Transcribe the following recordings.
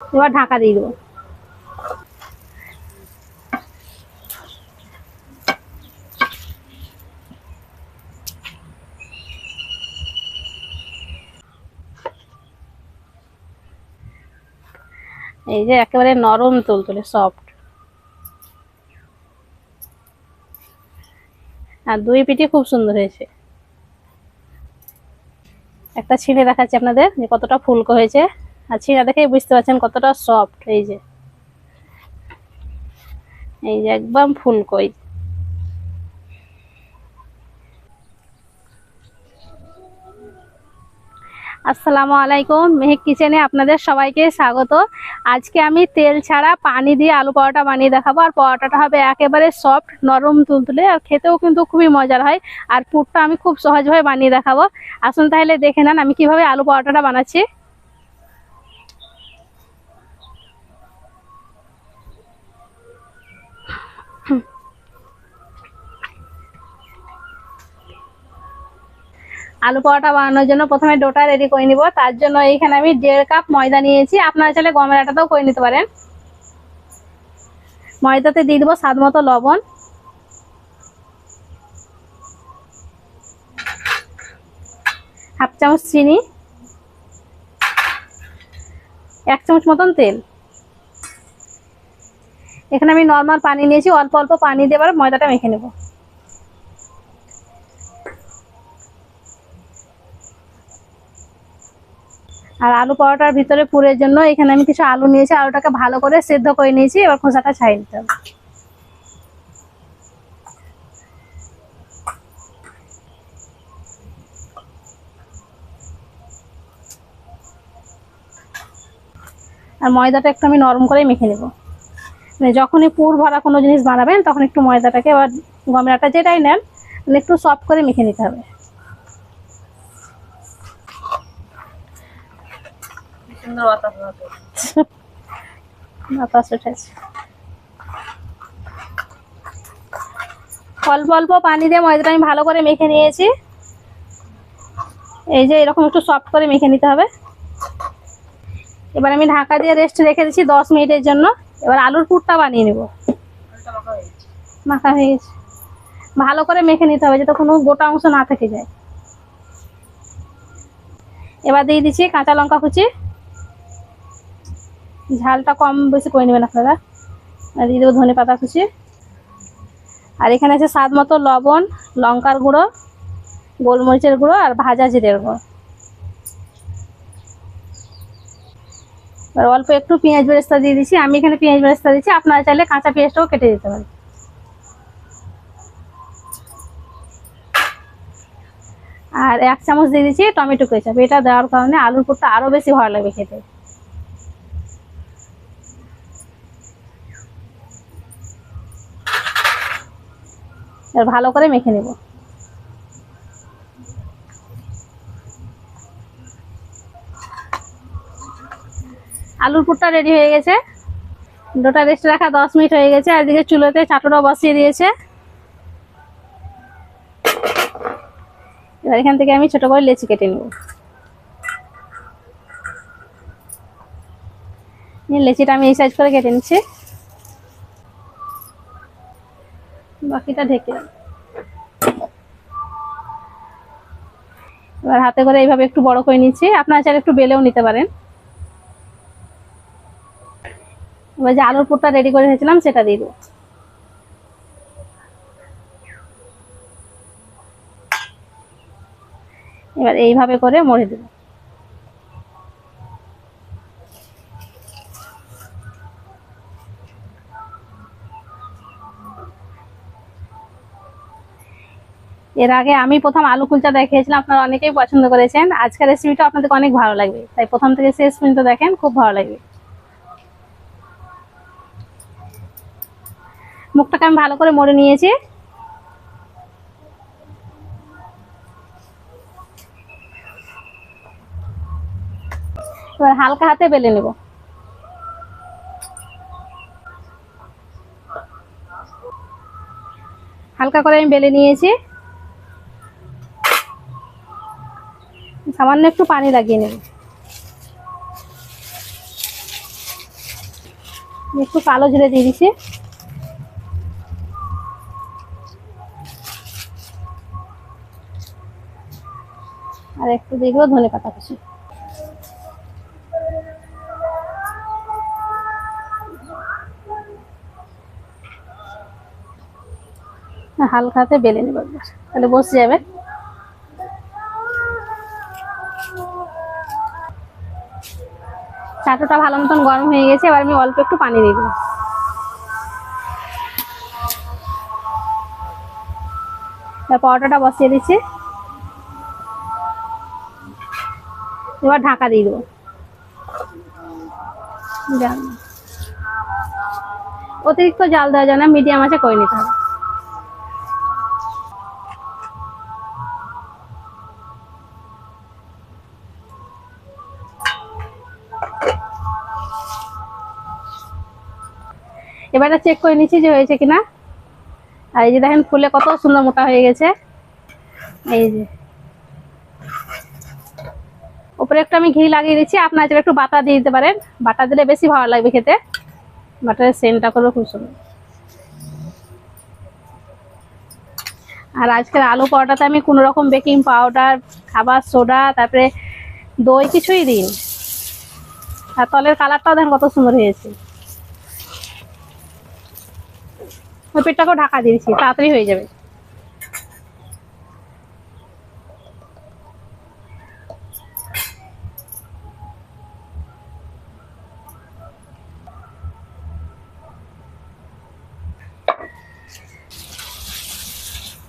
এবার ঢাকা দিয়ে এই যে একেবারে নরম তুলতুলে সফট আর দুই পিঠি খুব সুন্দর হয়েছে। একটা ছিঁড়ে দেখাচ্ছি আপনাদের যে কতটা ফুলকো হয়েছে। আর ছিঁড়ে দেখেই বুঝতে পারছেন কতটা সফট এই যে। এই যে একদম ফুলকোই আসসালামু আলাইকুম। মেহেক কিচেনে আপনাদের সবাইকে স্বাগত। আজকে আমি তেল ছাড়া পানি দিয়ে আলু পরোটা বানিয়ে দেখাবো। আর পরোটাটা হবে একেবারে সফট নরম তুলতুলে। আর খেতেও কিন্তু খুবই মজার হয়। আর পুরটা আমি খুব সহজভাবে বানিয়ে দেখাবো। আসুন তাহলে দেখে নেন আমি কীভাবে আলু পরোটাটা বানাচ্ছি। আলু পরোটা বানানোর জন্য প্রথমে ডোটা রেডি করে নিব। তার জন্য এইখানে আমি দেড় কাপ ময়দা নিয়েছি। আপনারা চাইলে গমের আটাতেও করে নিতে পারেন। ময়দাতে দিয়ে দেবো স্বাদ মতো লবণ। হাফ চামচ চিনি। এক চামচ মতন তেল। এখানে আমি নর্মাল পানি নিয়েছি। অল্প অল্প পানি দিয়ে ময়দাটা মেখে নেব। আর আলু পরোটার ভিতরে পুরের জন্য এখানে আমি কিছু আলু নিয়েছি, আলুটাকে ভালো করে সেদ্ধ করে নিয়েছি, এবার খোসাটা ছাড়িয়ে দিতে হবে। আর ময়দাটা একটু আমি নরম করে মেখে নেব। মানে যখনই পুর ভরা কোনো জিনিস বানাবেন, তখন একটু ময়দাটাকে এবার গমের আটা যেটাই নেন মানে একটু সফট করে মেখে নিতে হবে। সুন্দর বাতাস বাতাস উঠেছে। অল্প অল্প পানি দিয়ে ময়দাটা আমি ভালো করে মেখে নিয়েছি। এই যে এরকম একটু সফট করে মেখে নিতে হবে। এবার আমি ঢাকা দিয়ে রেস্ট রেখে দিচ্ছি দশ মিনিটের জন্য। এবার আলুর পুরটা বানিয়ে নেব। মাখা হয়ে গেছে। ভালো করে মেখে নিতে হবে যাতে কোনো গোটা অংশ না থেকে যায়। এবার দিয়ে দিচ্ছি কাঁচা লঙ্কা কুচি। ঝালটা কম বেশি করে নেবেন আপনারা। আর দিয়ে দেবো ধনে পাতা কুচি। আর এখানে আছে স্বাদ মতো লবণ, লঙ্কার গুঁড়ো, গোলমরিচের গুঁড়ো আর ভাজা জিরের গুঁড়ো। আর অল্প একটু পেঁয়াজ বেরেস্তা দিয়ে দিচ্ছি। আমি এখানে পেঁয়াজ বেরেস্তা দিচ্ছি। আপনারা চাইলে কাঁচা পেঁয়াজটাও কেটে দিতে পারেন। আর এক চামচ দিয়ে দিচ্ছি টমেটো কেচাপ। এটা দেওয়ার কারণে আলুর পুরটা আরও বেশি ভালো লাগবে খেতে। এবার ভালো করে মেখে নেব। আলুর পুরটা রেডি হয়ে গেছে। ডোটা রেস্ট রাখা দশ মিনিট হয়ে গেছে, আর এদিকে চুলোতে চাটুটা বসিয়ে দিয়েছে। এবার এখান থেকে আমি ছোট করে লেচি কেটে নেব। লেচিটা আমি এই সাইজ করে কেটে নিচ্ছি। বাকিটা ঢেকে। এবার হাতে করে এইভাবে একটু বড় করে নিচ্ছি। আপনারা চাইলে একটু বেলেও নিতে পারেন। এবার যে আলুর পুরটা রেডি করে রেখেছিলাম, সেটা দিয়ে দেবো। এবার এইভাবে করে মরে দেব। এর আগে আমি প্রথম আলু কুলচা দেখিয়েছিলাম, আপনারা অনেকেই পছন্দ করেছেন। আজকের রেসিপিটা আপনাদের অনেক ভালো লাগবে। তাই প্রথম থেকে শেষ পর্যন্ত দেখেন, খুব ভালো লাগবে। মুখটাকে আমি ভালো করে মরে নিয়েছি। এবার হালকা হাতে বেলে নেব। হালকা করে আমি বেলে নিয়েছি। সামান্য একটু পানি লাগিয়ে নেব। একটু কালো জিরে দিয়ে দিচ্ছি আর একটু দিয়ে দেবো ধনে পাতা কুচি। হালকাতে বেলে নেব। তাহলে বসে যাবে। চাটুটা ভালো মতন গরম হয়ে গেছে, এবার আমি অল্প একটু পানি দেবো পরোটাটা বসিয়ে দিচ্ছি। এবার ঢাকা দিয়ে দেবো। অতিরিক্ত জাল দেওয়া যায় না মিডিয়াম আছে করে নিতে হবে। এবারে চেক করে নিচ্ছি যে হয়েছে কিনা। আর এই যে দেখেন, ফুলে কত সুন্দর মোটা হয়ে গেছে। এই যে। উপরে একটু আমি ঘি লাগিয়ে দিচ্ছি। আপনার চাইলে একটু বাটা দিয়ে দিতে পারেন। বাটা দিলে বেশি ভালো লাগবে খেতে। বাটারের সেন্টটা করবে খুব সুন্দর। আর আজকের আলু পরোটাতে আমি কোনো রকম বেকিং পাউডার, খাবার সোডা, তারপরে দই কিছুই দিন আর তলের কালারটাও দেখেন কত সুন্দর হয়েছে। পেটটাকেও ঢাকা দিয়েছি তাড়াতাড়ি হয়ে যাবে।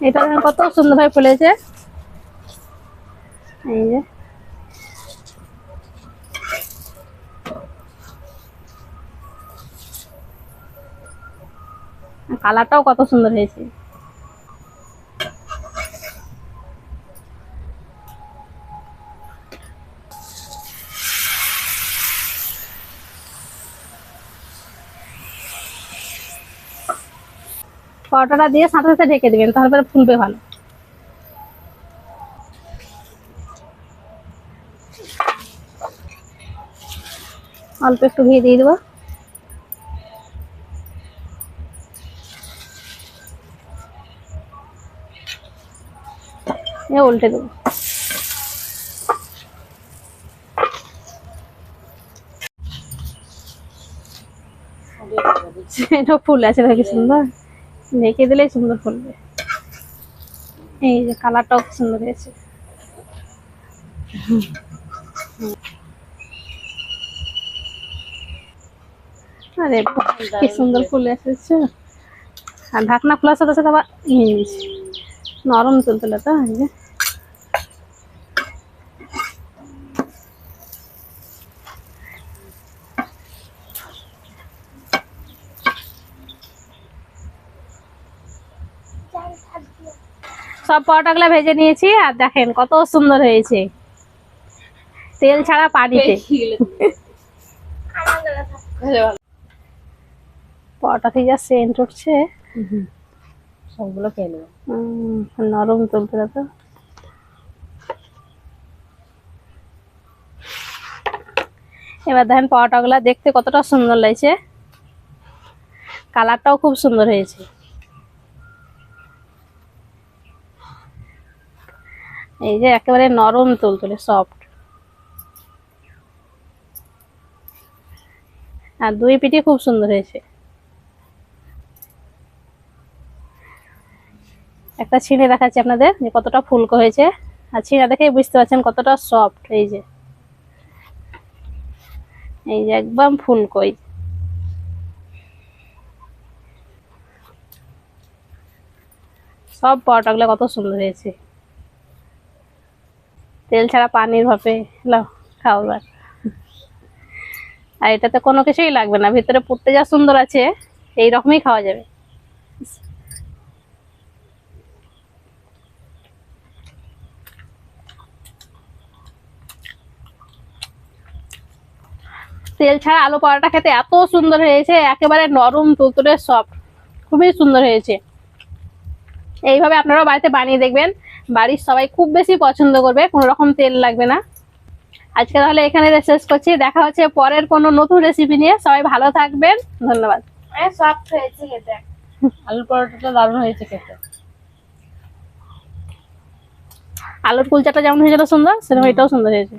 এটা কত সুন্দরভাবে ফুলেছে। এই যে। কালারটাও কত সুন্দর হয়েছে। পরোটাটা দিয়ে সাথে সাথে ঢেকে দিবেন, তাহলে পরে ফুলবে ভালো। অল্প একটু ঘি দিয়ে দেবো। এ উল্টে দেবো। ফুল আছে দেখি সুন্দর। ঢেকে দিলেই সুন্দর ফুলবে এই যে কালারটাও সুন্দর হয়েছে। আরে কি সুন্দর ফুল এসেছে আর ঢাকনা খোলার সাথে সাথে আবার ইয়ে নরম তুলতুলে তো সব পরোটাগুলো ভেজে নিয়েছি আর দেখেন কত সুন্দর হয়েছে। তেল ছাড়া পানিতে। পরোটা থেকে যা সেন্ট উঠছে। সবগুলো খেয়ে নেব। নরম তুলতুলে তো। এবার দেখেন পরোটাগুলো দেখতে কতটা সুন্দর লাগছে। কালারটাও খুব সুন্দর হয়েছে। এই যে একেবারে নরম তুলতুলে সফট আর দুই পিঠি খুব সুন্দর হয়েছে। একটা ছিঁড়ে দেখাচ্ছি আপনাদের যে কতটা ফুলকো হয়েছে। আর ছিঁড়া দেখেই বুঝতে পারছেন কতটা সফট এই যে। এই যে একদম ফুলকোই। সব পরোটাগুলো কত সুন্দর হয়েছে। তেল ছাড়া পানির ভাপে লাও খাও আর এটাতে কোনো কিছুই লাগবে না, ভিতরে পুরতে যা সুন্দর আছে এই রকমই খাওয়া যাবে। তেল ছাড়া আলু পরোটা খেতে এত সুন্দর হয়েছে, একেবারে নরম, তুলতুলে সফট খুবই সুন্দর হয়েছে। এইভাবে আপনারাও বাড়িতে বানিয়ে দেখবেন। বাড়ির সবাই খুব বেশি পছন্দ করবে কোনো রকম তেল লাগবে না। আজকে তাহলে এখানে শেষ করছি দেখা হচ্ছে পরের কোনো নতুন রেসিপি নিয়ে। সবাই ভালো থাকবেন ধন্যবাদ। সফট হয়েছে খেতে। পরোটাটা দারুণ হয়েছে খেতে। আলুর কুলচাটা যেমন হয়েছিল সুন্দর সেরকম এটাও সুন্দর হয়েছে।